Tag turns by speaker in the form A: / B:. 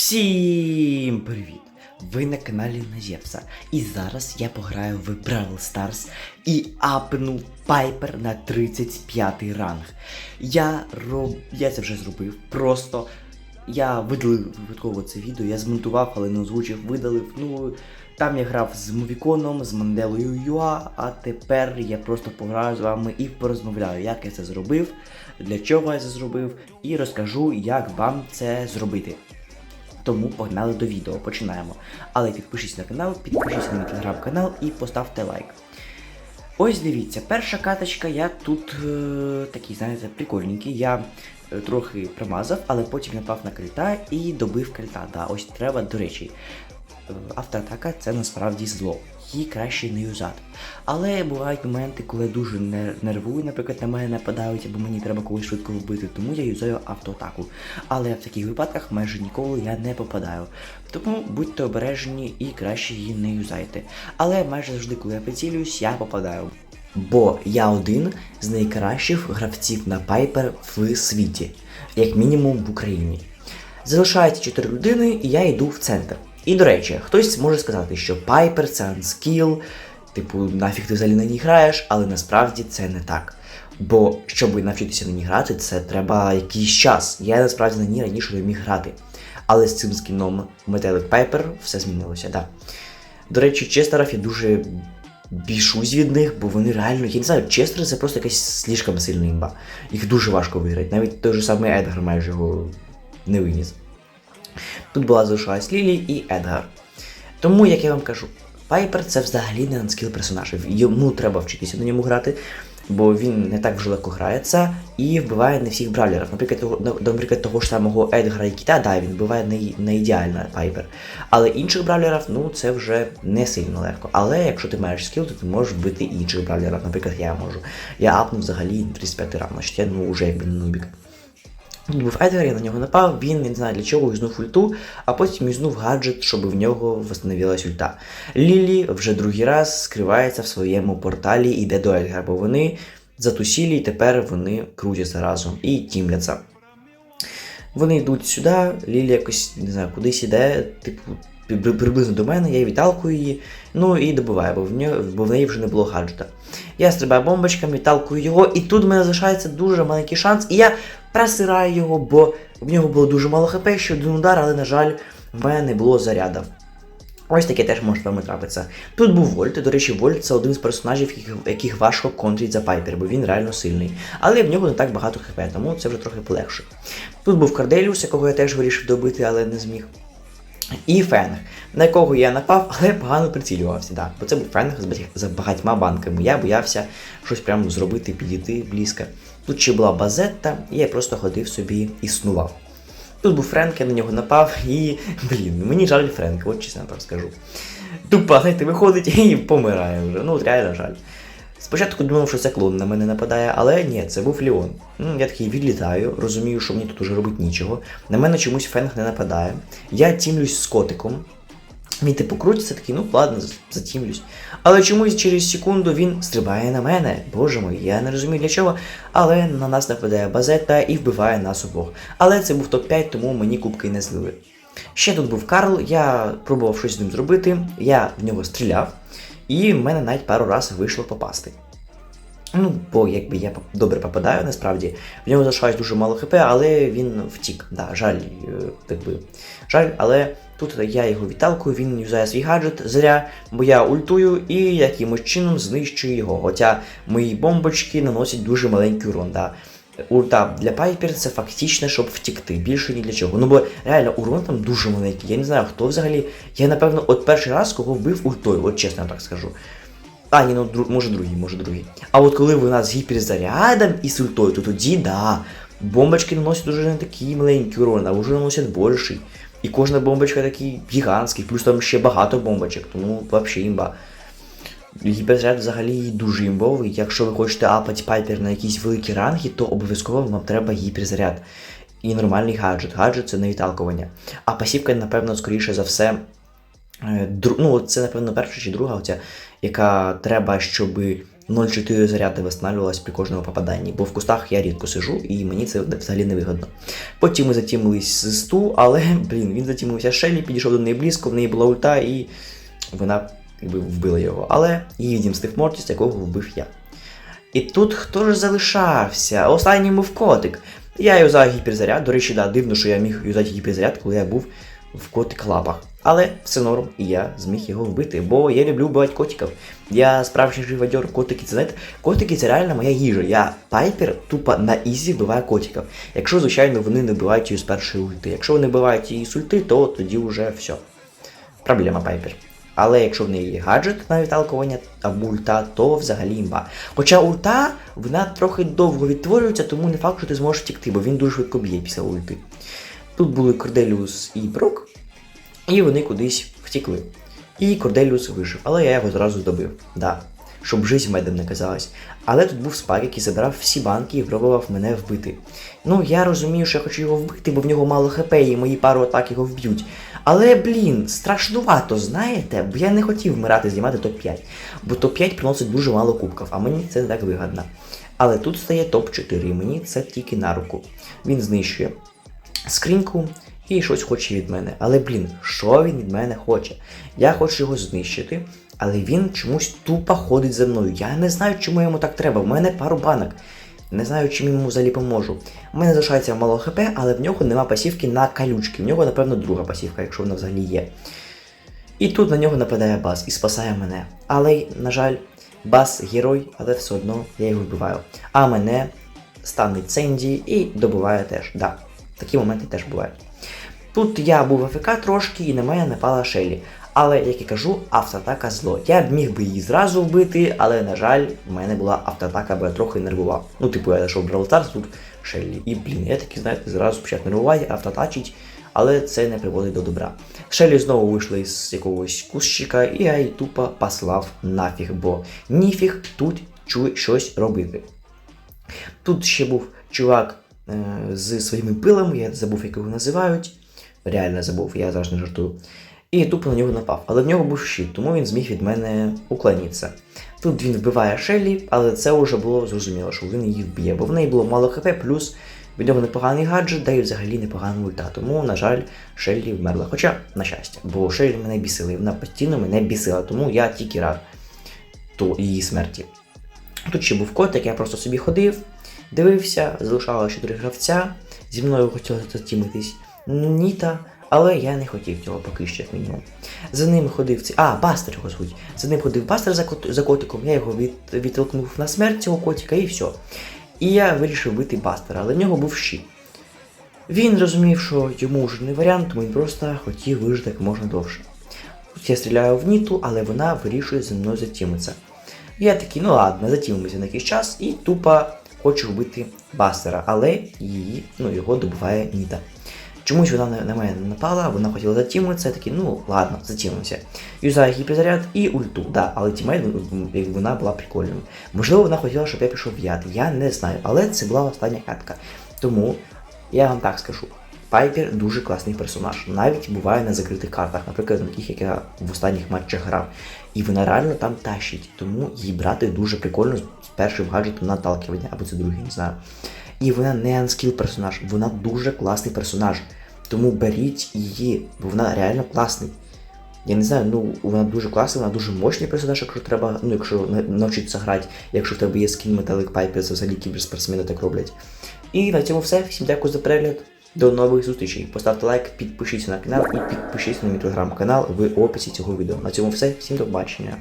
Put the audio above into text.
A: Всім привіт! Ви на каналі Назєвса. І зараз я пограю в Brawl Stars і апну Пайпер на 35 ранг. Я роб... я це вже зробив. Просто я видалив випадково це відео, я змонтував, але не озвучив, видалив. Ну там я грав з Мовіконом, з Манделою Юа, а тепер я просто пограю з вами і порозмовляю, як я це зробив, для чого я це зробив, і розкажу, як вам це зробити. Тому погнали до відео, починаємо. Але підпишіться на канал, підпишіться на мій телеграм-канал і поставте лайк. Ось дивіться, перша каточка, я тут е, такий, знаєте, прикольненький. Я е, трохи промазав, але потім напав на крита і добив крита. Да, ось треба, до речі. е, Автоатака це насправді зло. Її краще не юзати. Але бувають моменти, коли я дуже нервую, наприклад, на мене нападають, або мені треба когось швидко вбити, тому я юзаю автоатаку. Але в таких випадках майже ніколи я не попадаю. Тому будьте обережні і краще її не юзайте. Але майже завжди, коли я прицілююсь, я попадаю. Бо я один з найкращих гравців на Пайпер в світі, як мінімум в Україні. Залишається 4 людини, і я йду в центр. І до речі, хтось може сказати, що Пайпер це анскіл, типу, нафіг ти взагалі на ній граєш, але насправді це не так. Бо щоб навчитися на ній грати, це треба якийсь час. Я насправді на ній раніше не міг грати. Але з цим скіном Metallic Piper все змінилося, так. Да. До речі, Честерів я дуже бішусь від них, бо вони реально, я не знаю, Честер це просто якась слишком сильна імба. Їх дуже важко виграти. Навіть той же самий Едгар майже його не виніс. Тут була залишалась Лілі і Едгар. Тому, як я вам кажу, Пайпер це взагалі не анскіл персонаж. Йому треба вчитися на ньому грати, бо він не так вже легко грається і вбиває не всіх бравлерів. Наприклад, того, на- наприклад, того ж самого Едгара і Кіта, да, він вбиває не, не ідеально Пайпер. Але інших бравлерів, ну це вже не сильно легко. Але якщо ти маєш скіл, то ти можеш вбити інших бравлерів. Наприклад, я можу. Я апнув взагалі 35 ран, значить я ну вже якби не нубік. Тут був Едгар, я на нього напав, він не знаю для чого юзнув ульту, а потім юзнув гаджет, щоб в нього встановилась ульта. Лілі вже другий раз скривається в своєму порталі і йде до Едгара, бо вони затусілі і тепер вони крутяться разом і тімляться. Вони йдуть сюди, Лілі якось не знаю, кудись іде, типу, приблизно до мене, я відталкую її, ну і добиваю, бо в, нього, бо в неї вже не було гаджета. Я стрибаю бомбочками, відталкую його, і тут в мене залишається дуже маленький шанс, і я просираю його, бо в нього було дуже мало хп, ще один удар, але, на жаль, в мене не було заряду. Ось таке теж може вами трапитися. Тут був Вольт, до речі, Вольт це один з персонажів, яких, яких важко контрить за Пайпер, бо він реально сильний. Але в нього не так багато хп, тому це вже трохи полегше. Тут був Карделіус, якого я теж вирішив добити, але не зміг. І Фенг, на якого я напав, але погано прицілювався, да. бо це був Фенг з багатьма банками. Я боявся щось прямо зробити, підійти близько. Тут ще була базетта, і я просто ходив собі існував. Тут був Френк, я на нього напав, і, блін, мені жаль Френка, от чесно так скажу. Тупо, знаєте, виходить і помирає вже. Ну, от реально жаль. Спочатку думав, що це клон на мене нападає, але ні, це був Леон. М, Я такий відлітаю, розумію, що мені тут уже робити нічого. На мене чомусь Фенг не нападає. Я тімлюсь з котиком. Він типу крутиться такий, ну ладно, затімлюсь. Але чомусь через секунду він стрибає на мене. Боже мой, я не розумію для чого. Але на нас нападає базета і вбиває нас обох. Але це був топ-5, тому мені кубки не злили. Ще тут був Карл, я пробував щось з ним зробити, я в нього стріляв, і в мене навіть пару разів вийшло попасти. Ну, бо якби я добре попадаю, насправді. В нього залишалось дуже мало хп, але він втік. Да, жаль, е, так би. Жаль, але тут я його відталкую, він юзає свій гаджет зря, бо я ультую і якимось чином знищую його. Хоча мої бомбочки наносять дуже маленький урон. Да. Ульта для Пайпер це фактично, щоб втікти, більше ні для чого. Ну бо реально урон там дуже маленький. Я не знаю, хто взагалі. Я напевно от перший раз кого вбив ультою, от чесно так скажу. А, ні, ну дру, може другий, може другий. А от коли вона з гіперзарядом і з ультою, то тоді да. Бомбочки наносять уже не такий маленький урон, а вже наносять більший. І кожна бомбочка такий гігантський, плюс там ще багато бомбочок, тому взагалі імба. Гіперзаряд взагалі дуже імбовий. Якщо ви хочете апати пайпер на якісь великі ранги, то обов'язково вам треба гіперзаряд. І нормальний гаджет. Гаджет це не відталкування. А пасівка, напевно, скоріше за все. е, дру- Ну, це, напевно, перша чи друга, оця, яка треба, щоб 0,4 заряди восстанавливалось при кожному попаданні, бо в кустах я рідко сижу і мені це взагалі не вигодно. Потім ми затімились з сту, але блін, він затімився Шелі, підійшов до неї близько, в неї була ульта, і вона якби вбила його. Але її відімстив Мортіс, якого вбив я. І тут хто ж залишався? Останній був котик. Я юзав гіперзаряд. До речі, да, дивно, що я міг юзати гіперзаряд, коли я був в котик лапах. Але все норм, і я зміг його вбити, бо я люблю вбивати котиків. Я справжній живодьор, котики це знаєте, котики це реально моя їжа. Я пайпер тупо на ізі вбиваю котиків. Якщо, звичайно, вони не вбивають її з першої ульти. Якщо вони вбивають її з ульти, то тоді вже все. Проблема пайпер. Але якщо в неї є гаджет на відталкування або ульта, то взагалі імба. Хоча ульта, вона трохи довго відтворюється, тому не факт, що ти зможеш втікти, бо він дуже швидко б'є після ульти. Тут були Корделіус і Брок, і вони кудись втікли. І Корделіус вижив, але я його зразу добив. Да. Щоб жизнь медом не казалась. Але тут був спак, який забирав всі банки і пробував мене вбити. Ну, я розумію, що я хочу його вбити, бо в нього мало хп, і мої пару атак його вб'ють. Але, блін, страшнувато, знаєте, бо я не хотів вмирати знімати топ-5, бо топ-5 приносить дуже мало кубків, а мені це не так вигідно. Але тут стає топ-4, і мені це тільки на руку. Він знищує скриньку і щось хоче від мене. Але, блін, що він від мене хоче? Я хочу його знищити, але він чомусь тупо ходить за мною. Я не знаю, чому йому так треба. У мене пару банок. Не знаю, чим йому взагалі поможу. У мене залишається мало хп, але в нього нема пасівки на калючки. В нього, напевно, друга пасівка, якщо вона взагалі є. І тут на нього нападає бас і спасає мене. Але, на жаль, бас герой, але все одно я його вбиваю. А мене станить Сенді і добиває теж. Да, такі моменти теж бувають. Тут я був АФК трошки і на мене напала Шелі. Але, як і кажу, автоатака зло. Я міг би її зразу вбити, але, на жаль, в мене була автоатака, бо я трохи нервував. Ну, типу, я зайшов Brawl тут Шеллі. І, блін, я такий, знаєте, зразу почав нервувати, автотачить, але це не приводить до добра. Шеллі знову вийшла із якогось кущика, і я її тупо послав нафіг, бо ніфіг тут чу- щось робити. Тут ще був чувак е, з своїми пилами, я забув, як його називають. Реально забув, я завжди не жартую. І тупо на нього напав. Але в нього був щит, тому він зміг від мене уклонитися. Тут він вбиває Шелі, але це вже було зрозуміло, що він її вб'є, бо в неї було мало хп, плюс від нього непоганий гаджет, да й взагалі непогана ульта. Тому, на жаль, Шеллі вмерла. Хоча, на щастя, бо Шеллі мене бісила, і вона постійно мене бісила, тому я тільки рад то її смерті. Тут ще був котик, я просто собі ходив, дивився, залишало чотири гравця, зі мною хотіли затімитись Ніта, але я не хотів цього поки що, як мінімум. За ним ходив цей. А, Бастер його звуть. За ним ходив Бастер за, кот... за котиком, я його від... відтолкнув на смерть цього котика і все. І я вирішив бити Бастера, але в нього був щит. Він розумів, що йому вже не варіант, тому він просто хотів вижити як можна довше. Я стріляю в Ніту, але вона вирішує зі мною затімитися. Я такий, ну ладно, затімимося на якийсь час і тупо хочу вбити Бастера, але її, ну, його добиває Ніта. Чомусь вона на, на мене не напала, вона хотіла затімитися, я такий, ну ладно, затімимося. Юзаю гіперзаряд і ульту, да, але тімейт вона була прикольною. Можливо, вона хотіла, щоб я пішов в яд, я не знаю, але це була остання хатка. Тому я вам так скажу. Пайпер дуже класний персонаж, навіть буває на закритих картах, наприклад, на таких, як я в останніх матчах грав. І вона реально там тащить, тому її брати дуже прикольно з першим гаджетом наталкивання, або це другий, не знаю. І вона не анскіл персонаж, вона дуже класний персонаж. Тому беріть її, бо вона реально класний. Я не знаю, ну вона дуже класна, вона дуже мощний персонаж, якщо треба, ну якщо на- навчитися грати, якщо в тебе є скін Metallic Piper, це взагалі кіберспортсмени так роблять. І на цьому все. Всім дякую за перегляд. До нових зустрічей. Поставте лайк, підпишіться на канал і підпишіться на мій телеграм-канал в описі цього відео. На цьому все. Всім до побачення.